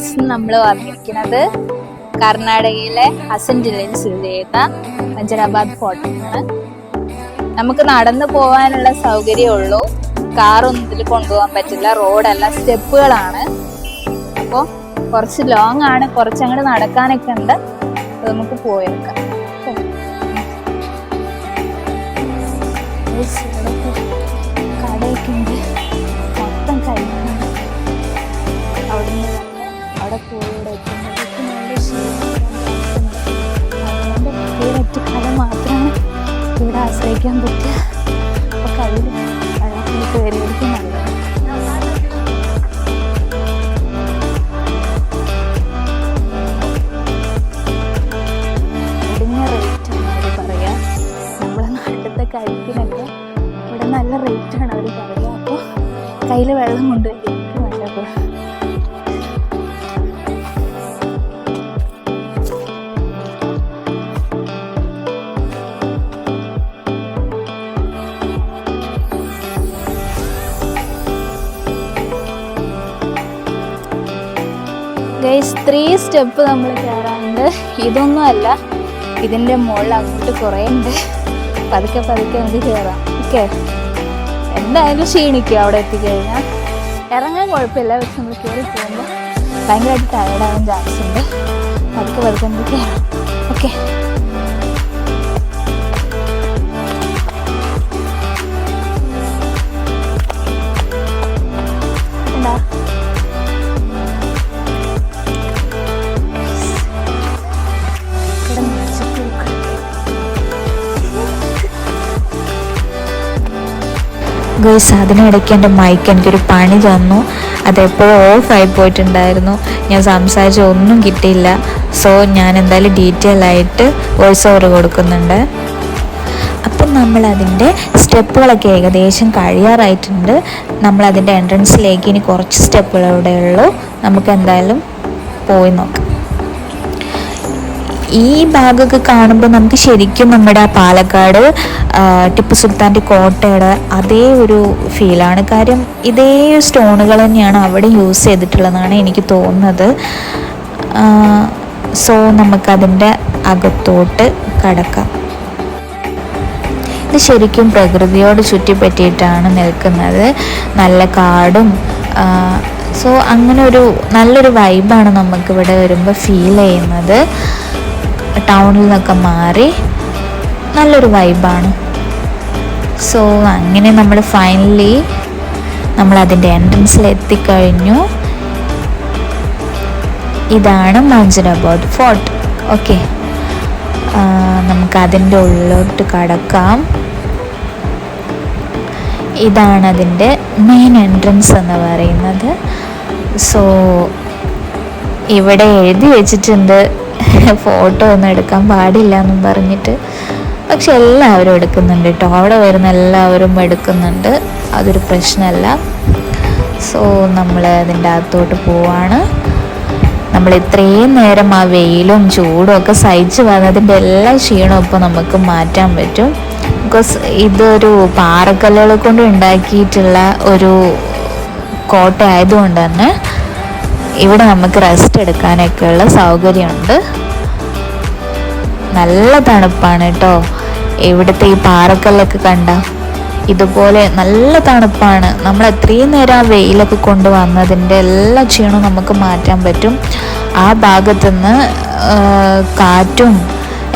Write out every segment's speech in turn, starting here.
Guys നമ്മൾ വന്നിരിക്കുന്നത് കർണാടകയിലെ ഹസൻ ജില്ലയിൽ സ്ഥിതി ചെയ്യുന്ന പഞ്ചരാബാദ് ഫോർട്ടിലാണ് നമുക്ക് നടന്നു പോകാനുള്ള സൗകര്യമേ കാറൊന്നും ഇതിൽ കൊണ്ടുപോകാൻ പറ്റില്ല. റോഡല്ല സ്റ്റെപ്പുകളാണ്. അപ്പോൾ കുറച്ച് ലോങ് ആണ്. കുറച്ചങ്ങോട്ട് നടക്കാനൊക്കെ ഉണ്ട്. നമുക്ക് പോയേക്കാം ആശ്രയിക്കാൻ പറ്റുക അപ്പോൾ കയ്യിൽ വെള്ളത്തിൽ കയറിയിരിക്കും ഗൈസ് ത്രീ സ്റ്റെപ്പ് നമ്മൾ കയറാറുണ്ട് ഇതൊന്നും അല്ല ഇതിന്റെ മുകളിൽ അങ്ങോട്ട് കുറേ ഉണ്ട്. പതുക്കെ പതുക്കെ നമുക്ക് കയറാം ഓക്കെ എന്തായാലും ക്ഷീണിക്കും അവിടെ എത്തിക്കഴിഞ്ഞാൽ ഇറങ്ങാൻ കുഴപ്പമില്ല പക്ഷെ നമ്മൾ കയറി പോകുമ്പോൾ ഭയങ്കരമായിട്ട് ടയർഡാവാൻ ചാൻസ് ഉണ്ട്. പതുക്കെ പതുക്കെ നമുക്ക് കയറാം ഓക്കെ ഗേഴ്സ് അതിനിടയ്ക്ക് എന്റെ മൈക്ക് എനിക്കൊരു പണി തന്നു. അതെപ്പോഴും ഓഫായി പോയിട്ടുണ്ടായിരുന്നു. ഞാൻ സംസാരിച്ച ഒന്നും കിട്ടിയില്ല. സോ ഞാൻ എന്തായാലും ഡീറ്റെയിൽ ആയിട്ട് വോയിസ് ഓവർ കൊടുക്കുന്നുണ്ട്. അപ്പം നമ്മളതിന്റെ സ്റ്റെപ്പുകളൊക്കെ ഏകദേശം കഴിയാറായിട്ടുണ്ട്. നമ്മളതിന്റെ എൻട്രൻസിലേക്ക് ഇനി കുറച്ച് സ്റ്റെപ്പുകളുടെ നമുക്ക് എന്തായാലും പോയി നോക്കാം. ഈ ഭാഗമൊക്കെ കാണുമ്പോൾ നമുക്ക് ശരിക്കും നമ്മുടെ പാലക്കാട് ടിപ്പു സുൽത്താന്റെ കോട്ടയുടെ അതേ ഒരു ഫീലാണ്. കാര്യം ഇതേ സ്റ്റോണുകൾ തന്നെയാണ് അവിടെ യൂസ് ചെയ്തിട്ടുള്ളതെന്നാണ് എനിക്ക് തോന്നുന്നത്. സോ നമുക്കതിന്റെ അകത്തോട്ട് കടക്കാം. ഇത് ശരിക്കും പ്രകൃതിയോട് ചുറ്റിപ്പറ്റിയിട്ടാണ് നിൽക്കുന്നത്. നല്ല കാടും സോ അങ്ങനെ ഒരു നല്ലൊരു വൈബാണ് നമുക്കിവിടെ വരുമ്പോൾ ഫീൽ ചെയ്യുന്നത്. ടൗണിൽ നിന്നൊക്കെ മാറി നല്ലൊരു വൈബാണ് സോ അങ്ങനെ നമ്മൾ ഫൈനലി നമ്മൾ അതിന്റെ എൻട്രൻസിൽ എത്തിക്കഴിഞ്ഞു ഇതാണ് മഞ്ചനാബാദ് ഫോർട്ട് ഓക്കെ നമുക്ക് അതിന്റെ ഉള്ളിലോട്ട് കടക്കാം. ഇതാണ് അതിന്റെ മെയിൻ എൻട്രൻസ് എന്ന് പറയുന്നത്. സോ ഇവിടെ എഴുതി വെച്ചിട്ടുണ്ട് ഫോട്ടോ ഒന്നും എടുക്കാൻ പാടില്ല എന്നും പറഞ്ഞിട്ട് പക്ഷെ എല്ലാവരും എടുക്കുന്നുണ്ട് കേട്ടോ. അവിടെ വരുന്ന എല്ലാവരും എടുക്കുന്നുണ്ട്. അതൊരു പ്രശ്നമല്ല. സോ നമ്മൾ അതിന്റെ അകത്തോട്ട് പോവാണ്. നമ്മൾ ഇത്രയും നേരം ആ വെയിലും ചൂടും ഒക്കെ സഹിച്ച് വന്നതിന്റെ എല്ലാ ക്ഷീണവും ഇപ്പോൾ നമുക്ക് മാറ്റാൻ പറ്റും. ബിക്കോസ് ഇതൊരു പാറക്കല്ലുകൾ കൊണ്ട് ഉണ്ടാക്കിയിട്ടുള്ള ഒരു കോട്ട ആയതുകൊണ്ട് തന്നെ ഇവിടെ നമുക്ക് റെസ്റ്റ് എടുക്കാനൊക്കെയുള്ള സൗകര്യമുണ്ട്. നല്ല തണുപ്പാണ് കേട്ടോ. ഇവിടുത്തെ ഈ പാറക്കല്ലൊക്കെ കണ്ട? ഇതുപോലെ നല്ല തണുപ്പാണ്. നമ്മൾ എത്രയും നേരം ആ വെയിലൊക്കെ കൊണ്ടുവന്നതിന്റെ എല്ലാ ക്ഷീണവും നമുക്ക് മാറ്റാൻ പറ്റും. ആ ഭാഗത്തുനിന്ന് കാറ്റും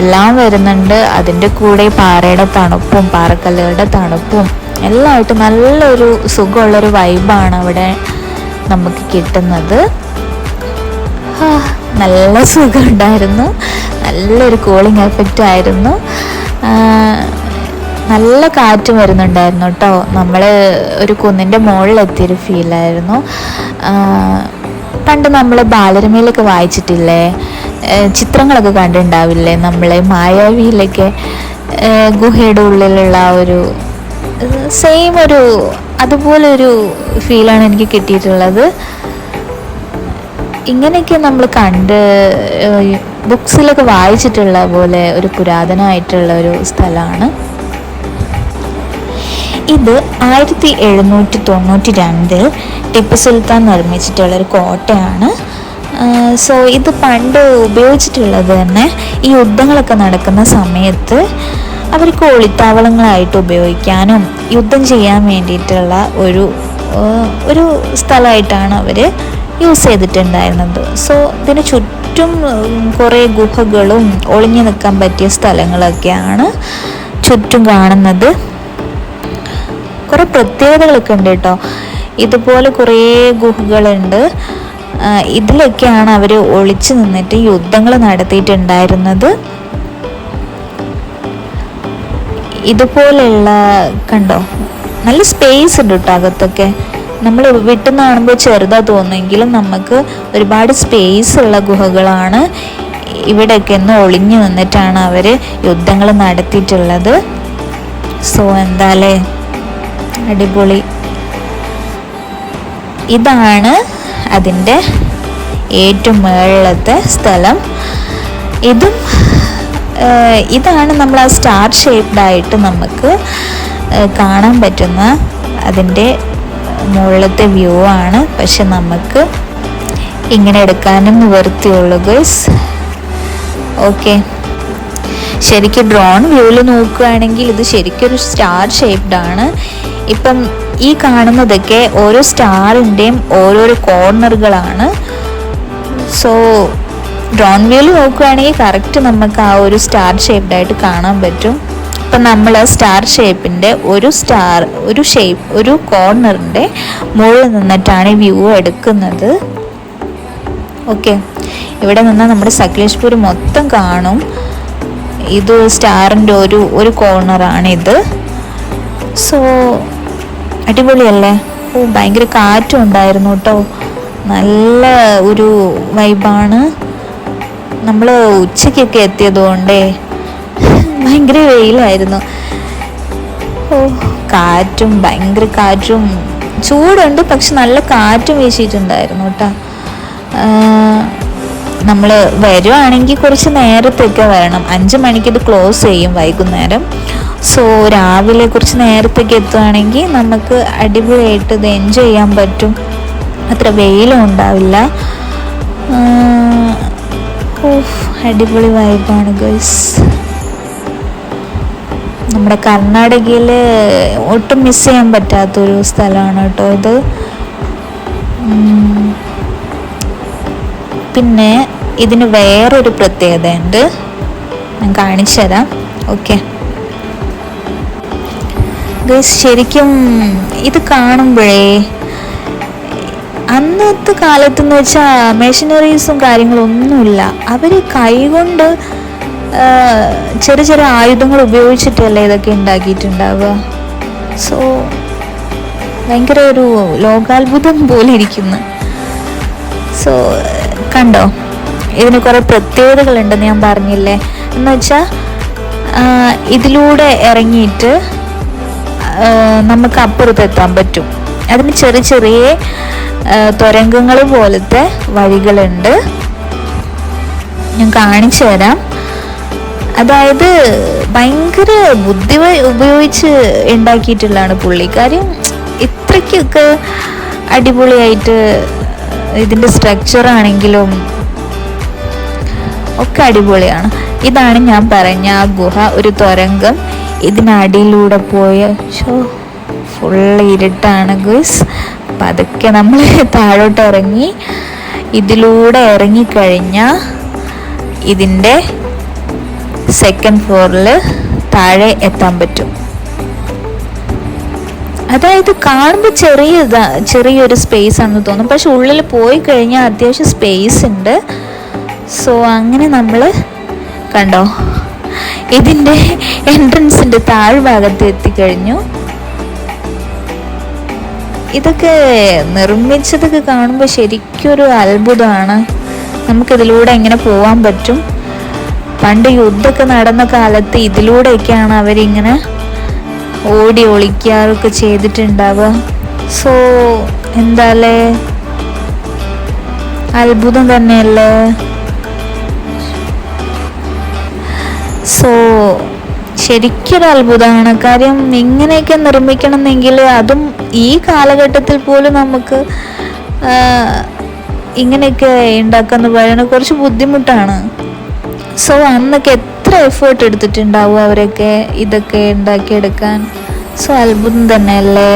എല്ലാം വരുന്നുണ്ട്. അതിന്റെ കൂടെ പാറയുടെ തണുപ്പും പാറക്കല്ലുകളുടെ തണുപ്പും എല്ലാമായിട്ട് നല്ലൊരു സുഖമുള്ളൊരു വൈബാണ് അവിടെ നമുക്ക് കിട്ടുന്നത്. നല്ല സുഖമുണ്ടായിരുന്നു നല്ലൊരു കൂളിംഗ് എഫക്റ്റ് ആയിരുന്നു. നല്ല കാറ്റ് വരുന്നുണ്ടായിരുന്നു കേട്ടോ നമ്മൾ ഒരു കുന്നിന്റെ മുകളിലെത്തിയൊരു ഫീലായിരുന്നു പണ്ട് നമ്മൾ ബാലരമയിലൊക്കെ വായിച്ചിട്ടില്ലേ? ചിത്രങ്ങളൊക്കെ കണ്ടിട്ടുണ്ടാവില്ലേ? നമ്മളെ മായാവിയിലൊക്കെ ഗുഹയുടെ ഉള്ളിലുള്ള ഒരു സെയിം ഒരു അതുപോലൊരു ഫീലാണ് എനിക്ക് കിട്ടിയിട്ടുള്ളത്. ഇങ്ങനെയൊക്കെ നമ്മൾ കണ്ട് ബുക്സിലൊക്കെ വായിച്ചിട്ടുള്ള പോലെ ഒരു പുരാതനമായിട്ടുള്ള ഒരു സ്ഥലമാണ്. ഇത് ആയിരത്തി എഴുന്നൂറ്റി തൊണ്ണൂറ്റി രണ്ടിൽ ടിപ്പു സുൽത്താൻ നിർമ്മിച്ചിട്ടുള്ള ഒരു കോട്ടയാണ്. സോ ഇത് പണ്ട് ഉപയോഗിച്ചിട്ടുള്ളത് തന്നെ ഈ യുദ്ധങ്ങളൊക്കെ നടക്കുന്ന സമയത്ത് അവർക്ക് ഒളിത്താവളങ്ങളായിട്ട് ഉപയോഗിക്കാനും യുദ്ധം ചെയ്യാൻ വേണ്ടിയിട്ടുള്ള ഒരു ഒരു സ്ഥലമായിട്ടാണ് അവർ യൂസ് ചെയ്തിട്ടുണ്ടായിരുന്നത്. സോ ഇതിന് ചുറ്റും കുറേ ഗുഹകളും ഒളിഞ്ഞു നിൽക്കാൻ പറ്റിയ സ്ഥലങ്ങളൊക്കെയാണ് ചുറ്റും കാണുന്നത്. കുറേ പ്രത്യേകതകളൊക്കെ ഉണ്ട് കേട്ടോ. ഇതുപോലെ കുറേ ഗുഹകളുണ്ട്. ഇതിലൊക്കെയാണ് അവർ ഒളിച്ചു നിന്നിട്ട് യുദ്ധങ്ങൾ നടത്തിയിട്ടുണ്ടായിരുന്നത്. ഇതുപോലെയുള്ള കണ്ടോ? നല്ല സ്പേസ് ഉണ്ട് കേട്ടോ അകത്തൊക്കെ. നമ്മൾ വിട്ടു കാണുമ്പോൾ ചെറുതാ തോന്നുമെങ്കിലും നമുക്ക് ഒരുപാട് സ്പേസ് ഉള്ള ഗുഹകളാണ് ഇവിടെയൊക്കെ ഒന്ന് ഒളിഞ്ഞു നിന്നിട്ടാണ് അവർ യുദ്ധങ്ങൾ നടത്തിയിട്ടുള്ളത്. സോ എന്താലേ? അടിപൊളി. ഇതാണ് അതിന്റെ ഏറ്റവും മേളത്തെ സ്ഥലം. ഇതും ഇതാണ് നമ്മൾ ആ സ്റ്റാർ ഷേപ്ഡായിട്ട് നമുക്ക് കാണാൻ പറ്റുന്ന അതിന്റെ മുകളിലത്തെ വ്യൂ ആണ്. പക്ഷെ നമുക്ക് ഇങ്ങനെ എടുക്കാനും നിവർത്തിയുള്ളൂ ഗൈസ് ഓക്കെ ശരിക്കും ഡ്രോൺ വ്യൂവിൽ നോക്കുകയാണെങ്കിൽ ഇത് ശരിക്കും ഒരു സ്റ്റാർ ഷേപ്ഡ് ആണ്. ഇപ്പം ഈ കാണുന്നതൊക്കെ ഓരോ സ്റ്റാറിന്റെയും ഓരോരോ കോർണറുകളാണ് സോ ഡ്രോൺ വ്യൂവിൽ നോക്കുകയാണെങ്കിൽ കറക്റ്റ് നമുക്ക് ആ ഒരു സ്റ്റാർ ഷേപ്ഡ് ആയിട്ട് കാണാൻ പറ്റും. ഇപ്പം നമ്മൾ സ്റ്റാർ ഷേപ്പിന്റെ ഒരു സ്റ്റാർ ഒരു ഷേപ്പ് ഒരു കോർണറിന്റെ മുകളിൽ നിന്നിട്ടാണ് വ്യൂ എടുക്കുന്നത്. ഓക്കെ ഇവിടെ നിന്ന് നമ്മുടെ സകലേഷ്പൂർ മൊത്തം കാണും. ഇത് സ്റ്റാറിന്റെ ഒരു ഒരു കോർണറാണ് ഇത്. സോ അടിപൊളിയല്ലേ? ഓ ഭയങ്കര കാറ്റും ഉണ്ടായിരുന്നു കേട്ടോ നല്ല ഒരു വൈബാണ് നമ്മൾ ഉച്ചയ്ക്കൊക്കെ എത്തിയതുകൊണ്ടേ ഭയങ്കര വെയിലായിരുന്നു. ഓ കാറ്റും ഭയങ്കര കാറ്റും. ചൂടുണ്ട് പക്ഷെ നല്ല കാറ്റും വീശിയിട്ടുണ്ടായിരുന്നു കേട്ടോ. നമ്മൾ വരുവാണെങ്കിൽ കുറച്ച് നേരത്തൊക്കെ വരണം. അഞ്ച് മണിക്ക് ഇത് ക്ലോസ് ചെയ്യും വൈകുന്നേരം. സോ രാവിലെ കുറച്ച് നേരത്തേക്ക് എത്തുവാണെങ്കിൽ നമുക്ക് അടിപൊളിയായിട്ട് ഇത് എൻജോയ് ചെയ്യാൻ പറ്റും. അത്ര വെയിലും ഉണ്ടാവില്ല. അടിപൊളി വൈബാണ് ഗൈസ് നമ്മുടെ കർണാടകയിൽ ഒട്ടും മിസ് ചെയ്യാൻ പറ്റാത്തൊരു സ്ഥലമാണ് കേട്ടോ ഇത്. പിന്നെ ഇതിന് വേറൊരു പ്രത്യേകതയുണ്ട്. ഞാൻ കാണിച്ചു തരാം. ഓക്കെ ശരിക്കും ഇത് കാണുമ്പോഴേ അന്നത്തെ കാലത്തെന്ന് വെച്ചാൽ മെഷീനറീസും കാര്യങ്ങളും ഒന്നുമില്ല അവർ കൈകൊണ്ട് ചെറിയ ചെറിയ ആയുധങ്ങൾ ഉപയോഗിച്ചിട്ടല്ലേ ഇതൊക്കെ ഉണ്ടാക്കിയിട്ടുണ്ടാവുക? സോ ഭയങ്കര ഒരു ലോകാത്ഭുതം പോലെ ഇരിക്കുന്നു. സോ കണ്ടോ? ഇതിന് കുറേ പ്രത്യേകതകളുണ്ടെന്ന് ഞാൻ പറഞ്ഞില്ലേ? എന്ന് വെച്ചാൽ ഇതിലൂടെ ഇറങ്ങിയിട്ട് നമുക്ക് അപ്പുറത്ത് എത്താൻ പറ്റും. അതിന് ചെറിയ ചെറിയ തുരങ്കങ്ങൾ പോലത്തെ വഴികളുണ്ട്. ഞാൻ കാണിച്ചു തരാം. അതായത് ഭയങ്കര ബുദ്ധി ഉപയോഗിച്ച് ഉണ്ടാക്കിയിട്ടുള്ളതാണ് പുള്ളി. കാര്യം ഇത്രയ്ക്കൊക്കെ അടിപൊളിയായിട്ട് ഇതിന്റെ സ്ട്രക്ചർ ആണെങ്കിലും ഒക്കെ അടിപൊളിയാണ്. ഇതാണ് ഞാൻ പറഞ്ഞ ആ ഗുഹ ഒരു തുരങ്കം. ഇതിനടിയിലൂടെ പോയ ഷോ ഫുള്ള് ഇരുട്ടാണ് ഗുസ് പതുക്കെ നമ്മൾ താഴോട്ട് ഇറങ്ങി ഇതിലൂടെ ഇറങ്ങിക്കഴിഞ്ഞാൽ ഇതിന്റെ സെക്കൻഡ് ഫ്ലോറിൽ താഴെ എത്താൻ പറ്റും. അതായത് കാണുമ്പോൾ ചെറിയ ചെറിയൊരു സ്പേസ് ആണെന്ന് തോന്നും. പക്ഷെ ഉള്ളിൽ പോയി കഴിഞ്ഞാൽ അത്യാവശ്യം സ്പേസ് ഉണ്ട്. സോ അങ്ങനെ നമ്മൾ കണ്ടോ ഇതിന്റെ എൻട്രൻസിന്റെ താഴ്ഭാഗത്ത് എത്തിക്കഴിഞ്ഞു. ഇതൊക്കെ നിർമ്മിച്ചതൊക്കെ കാണുമ്പോൾ ശരിക്കൊരു അത്ഭുതമാണ്. നമുക്കിതിലൂടെ എങ്ങനെ പോകാൻ പറ്റും. പണ്ട് യുദ്ധമൊക്കെ നടന്ന കാലത്ത് ഇതിലൂടെയൊക്കെയാണ് അവരിങ്ങനെ ഓടി ഒളിക്കാറൊക്കെ ചെയ്തിട്ടുണ്ടാവുക. സോ എന്താലേ? അത്ഭുതം തന്നെയല്ലേ? സോ ശരിക്കൊരു അത്ഭുതമാണ്. കാര്യം ഇങ്ങനെയൊക്കെ നിർമ്മിക്കണമെങ്കിൽ അതും ഈ കാലഘട്ടത്തിൽ പോലും നമുക്ക് ഇങ്ങനെയൊക്കെ ഉണ്ടാക്കാന്ന് പറയുന്നത് കുറച്ച് ബുദ്ധിമുട്ടാണ്. സോ അന്നൊക്കെ എത്ര എഫേർട്ട് എടുത്തിട്ടുണ്ടാവും അവരൊക്കെ ഇതൊക്കെ ഉണ്ടാക്കിയെടുക്കാൻ? സോ അത്ഭുതം തന്നെയല്ലേ?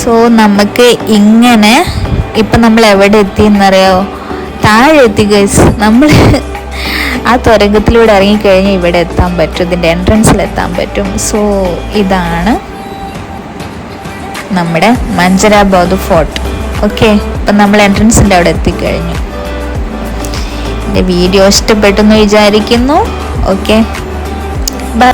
സോ നമുക്ക് ഇങ്ങനെ ഇപ്പം നമ്മൾ എവിടെ എത്തി എന്നറിയോ? താഴെ എത്തി ഗൈസ് നമ്മൾ ആ തുരങ്കത്തിലൂടെ ഇറങ്ങിക്കഴിഞ്ഞാൽ ഇവിടെ എത്താൻ പറ്റും. ഇതിന്റെ എൻട്രൻസിൽ എത്താൻ പറ്റും. സോ ഇതാണ് നമ്മുടെ മഞ്ചരാബാദ് ഫോർട്ട് ഓക്കെ ഇപ്പം നമ്മൾ എൻട്രൻസിന്റെ അവിടെ എത്തിക്കഴിഞ്ഞു. എന്റെ വീഡിയോ ഇഷ്ടപ്പെട്ടെന്ന് വിചാരിക്കുന്നു. Okay bye